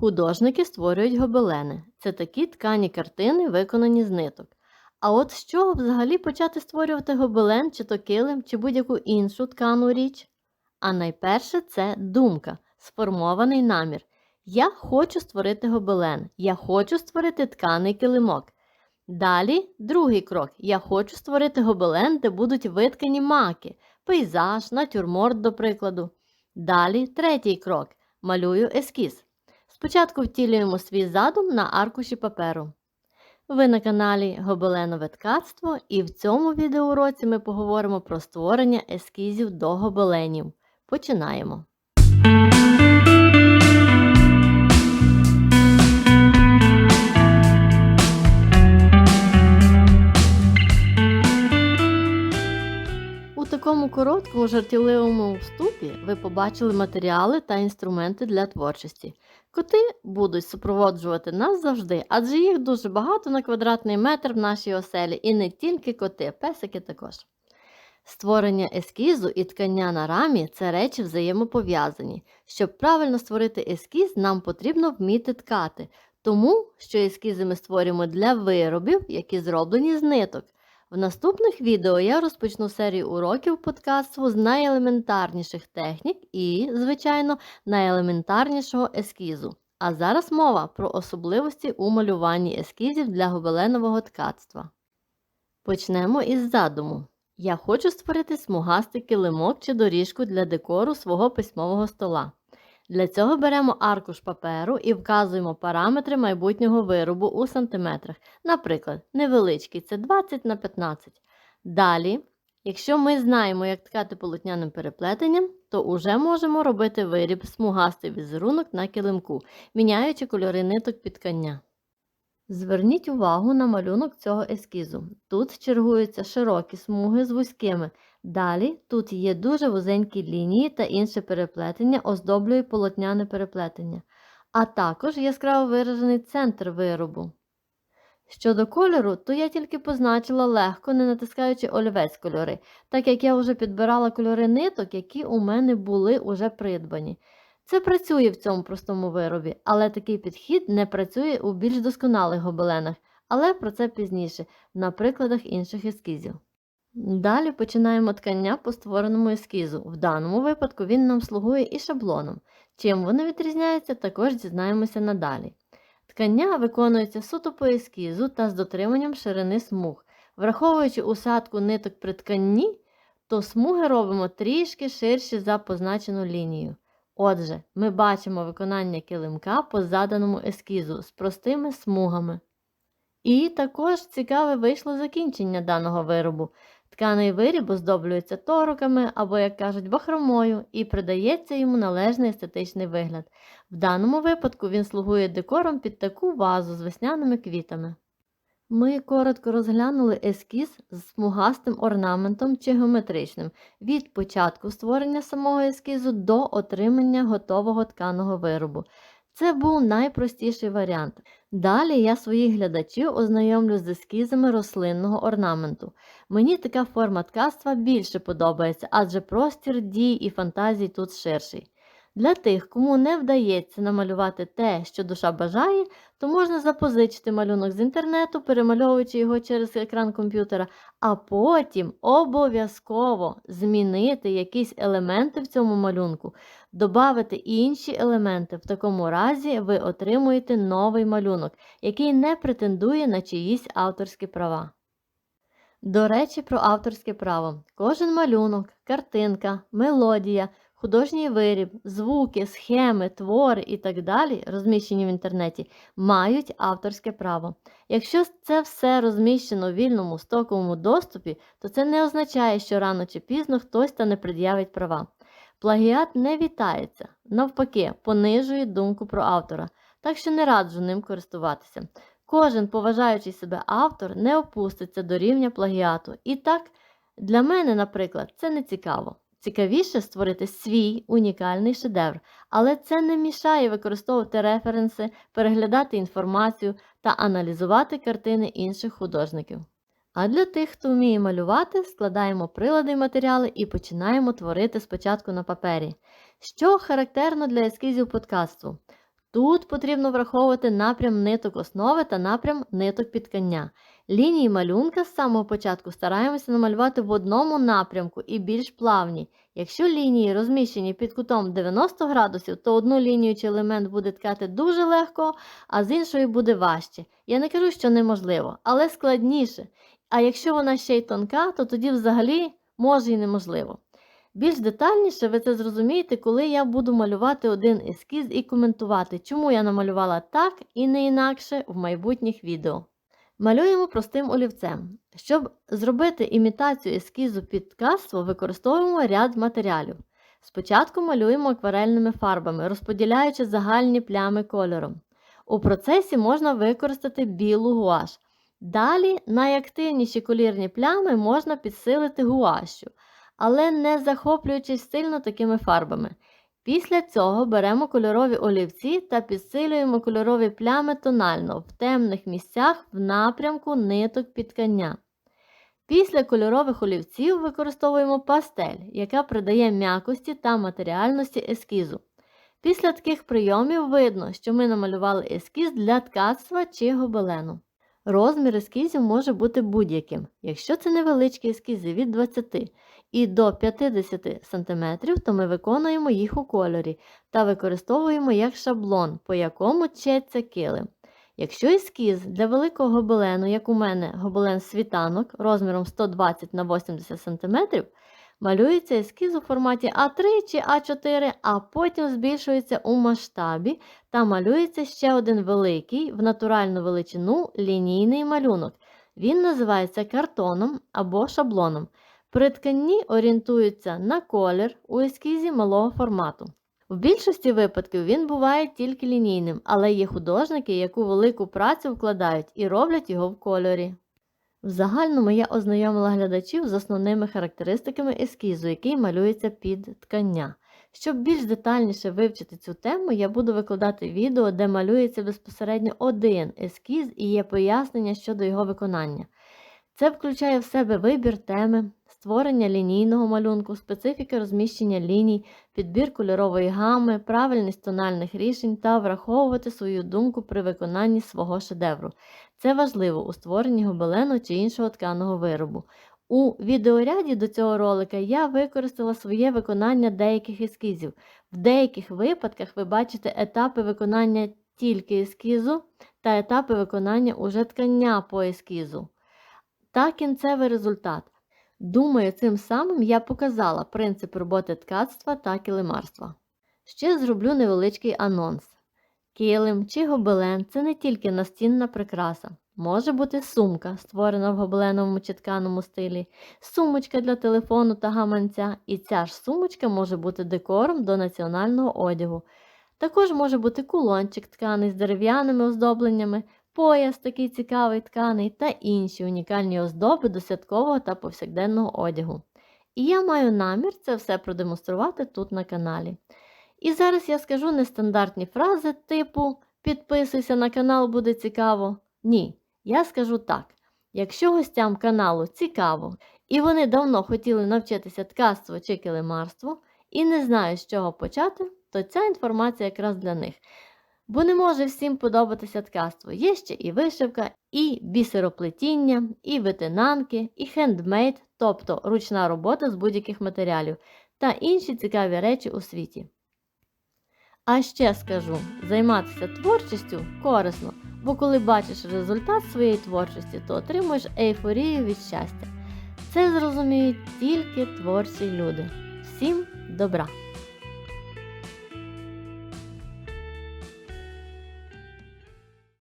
Художники створюють гобелени. Це такі ткані картини, виконані з ниток. А от з чого взагалі почати створювати гобелен, чи то килим, чи будь-яку іншу ткану річ? А найперше це думка, сформований намір. Я хочу створити гобелен, я хочу створити тканий килимок. Далі другий крок. Я хочу створити гобелен, де будуть виткані маки, пейзаж, натюрморт, до прикладу. Далі третій крок. Малюю ескіз. Спочатку втілюємо свій задум на аркуші паперу. Ви на каналі Гобеленове ткацтво і в цьому відеоуроці ми поговоримо про створення ескізів до гобеленів. Починаємо. Такому короткому жартівливому вступі ви побачили матеріали та інструменти для творчості. Коти будуть супроводжувати нас завжди, адже їх дуже багато на квадратний метр в нашій оселі, і не тільки коти, песики також. Створення ескізу і ткання на рамі це речі взаємопов'язані. Щоб правильно створити ескіз, нам потрібно вміти ткати, тому що ескізи ми створюємо для виробів, які зроблені з ниток. В наступних відео я розпочну серію уроків подкасту з найелементарніших технік і, звичайно, найелементарнішого ескізу. А зараз мова про особливості у малюванні ескізів для гобеленового ткацтва. Почнемо із задуму. Я хочу створити смугастий килимок чи доріжку для декору свого письмового стола. Для цього беремо аркуш паперу і вказуємо параметри майбутнього виробу у сантиметрах. Наприклад, невеличкий це 20 на 15. Далі, якщо ми знаємо, як ткати полотняним переплетенням, то вже можемо робити виріб смугастий візерунок на килимку, міняючи кольори ниток під ткання. Зверніть увагу на малюнок цього ескізу. Тут чергуються широкі смуги з вузькими. Далі тут є дуже вузенькі лінії та інше переплетення оздоблює полотняне переплетення, а також яскраво виражений центр виробу. Щодо кольору, то я тільки позначила легко, не натискаючи олівець кольори, так як я вже підбирала кольори ниток, які у мене були уже придбані. Це працює в цьому простому виробі, але такий підхід не працює у більш досконалих гобеленах, але про це пізніше, на прикладах інших ескізів. Далі починаємо ткання по створеному ескізу. В даному випадку він нам слугує і шаблоном. Чим вони відрізняються, також дізнаємося надалі. Ткання виконується суто по ескізу та з дотриманням ширини смуг. Враховуючи усадку ниток при тканні, то смуги робимо трішки ширші за позначену лінію. Отже, ми бачимо виконання килимка по заданому ескізу з простими смугами. І також цікаве вийшло закінчення даного виробу. Тканий виріб оздоблюється тороками або, як кажуть, бахромою і придається йому належний естетичний вигляд. В даному випадку він слугує декором під таку вазу з весняними квітами. Ми коротко розглянули ескіз з смугастим орнаментом чи геометричним від початку створення самого ескізу до отримання готового тканого виробу. Це був найпростіший варіант. Далі я своїх глядачів ознайомлю з ескізами рослинного орнаменту. Мені така форма ткацтва більше подобається, адже простір дій і фантазій тут ширший. Для тих, кому не вдається намалювати те, що душа бажає, то можна запозичити малюнок з інтернету, перемальовуючи його через екран комп'ютера, а потім обов'язково змінити якісь елементи в цьому малюнку, додати інші елементи. В такому разі ви отримуєте новий малюнок, який не претендує на чиїсь авторські права. До речі, про авторське право. Кожен малюнок, картинка, мелодія, художній виріб, звуки, схеми, твори і так далі, розміщені в інтернеті, мають авторське право. Якщо це все розміщено в вільному стоковому доступі, то це не означає, що рано чи пізно хтось та не пред'явить права. Плагіат не вітається, навпаки, понижує думку про автора, так що не раджу ним користуватися. Кожен поважаючий себе автор не опуститься до рівня плагіату. І так, для мене, наприклад, це не цікаво. Цікавіше створити свій унікальний шедевр, але це не мішає використовувати референси, переглядати інформацію та аналізувати картини інших художників. А для тих, хто вміє малювати, складаємо прилади й матеріали і починаємо творити спочатку на папері. Що характерно для ескізів подкасту? Тут потрібно враховувати напрям ниток основи та напрям ниток підкання. Лінії малюнка з самого початку стараємося намалювати в одному напрямку і більш плавні. Якщо лінії розміщені під кутом 90 градусів, то одну лінію чи елемент буде ткати дуже легко, а з іншої буде важче. Я не кажу, що неможливо, але складніше. А якщо вона ще й тонка, то тоді взагалі може і неможливо. Більш детальніше ви це зрозумієте, коли я буду малювати один ескіз і коментувати, чому я намалювала так і не інакше в майбутніх відео. Малюємо простим олівцем. Щоб зробити імітацію ескізу під ткацтво, використовуємо ряд матеріалів. Спочатку малюємо акварельними фарбами, розподіляючи загальні плями кольором. У процесі можна використати білу гуаш. Далі найактивніші колірні плями можна підсилити гуашю, але не захоплюючись сильно такими фарбами. Після цього беремо кольорові олівці та підсилюємо кольорові плями тонально в темних місцях в напрямку ниток підкання. Після кольорових олівців використовуємо пастель, яка придає м'якості та матеріальності ескізу. Після таких прийомів видно, що ми намалювали ескіз для ткацтва чи гобелену. Розмір ескізів може бути будь-яким. Якщо це невеличкі ескізи від 20 і до 50 см, то ми виконуємо їх у кольорі та використовуємо як шаблон, по якому четься килим. Якщо ескіз для великого гобелену, як у мене гобелен світанок розміром 120 на 80 см, малюється ескіз у форматі А3 чи А4, а потім збільшується у масштабі та малюється ще один великий в натуральну величину лінійний малюнок. Він називається картоном або шаблоном. При тканні орієнтуються на колір у ескізі малого формату. В більшості випадків він буває тільки лінійним, але є художники, яку велику працю вкладають і роблять його в кольорі. В загальному я ознайомила глядачів з основними характеристиками ескізу, який малюється під ткання. Щоб більш детальніше вивчити цю тему, я буду викладати відео, де малюється безпосередньо один ескіз і є пояснення щодо його виконання. Це включає в себе вибір теми, створення лінійного малюнку, специфіки розміщення ліній, підбір кольорової гами, правильність тональних рішень та враховувати свою думку при виконанні свого шедевру. Це важливо у створенні гобелену чи іншого тканого виробу. У відеоряді до цього ролика я використала своє виконання деяких ескізів. В деяких випадках ви бачите етапи виконання тільки ескізу та етапи виконання уже ткання по ескізу та кінцевий результат. Думаю, цим самим я показала принцип роботи ткацтва та килимарства. Ще зроблю невеличкий анонс. Килим чи гобелен це не тільки настінна прикраса. Може бути сумка, створена в гобеленовому чи тканому стилі, сумочка для телефону та гаманця, і ця ж сумочка може бути декором до національного одягу. Також може бути кулончик тканий з дерев'яними оздобленнями, пояс такий цікавий тканий та інші унікальні оздоби до святкового та повсякденного одягу. І я маю намір це все продемонструвати тут на каналі. І зараз я скажу нестандартні фрази типу Підписуйся на канал, буде цікаво. Ні, я скажу так. Якщо гостям каналу цікаво, і вони давно хотіли навчитися ткацтву чи килимарству, і не знають, з чого почати, то ця інформація якраз для них. Бо не може всім подобатися ткацтво. Є ще і вишивка, і бісероплетіння, і витинанки, і хендмейд, тобто ручна робота з будь-яких матеріалів, та інші цікаві речі у світі. А ще скажу, займатися творчістю корисно, бо коли бачиш результат своєї творчості, то отримуєш ейфорію від щастя. Це зрозуміють тільки творчі люди. Всім добра!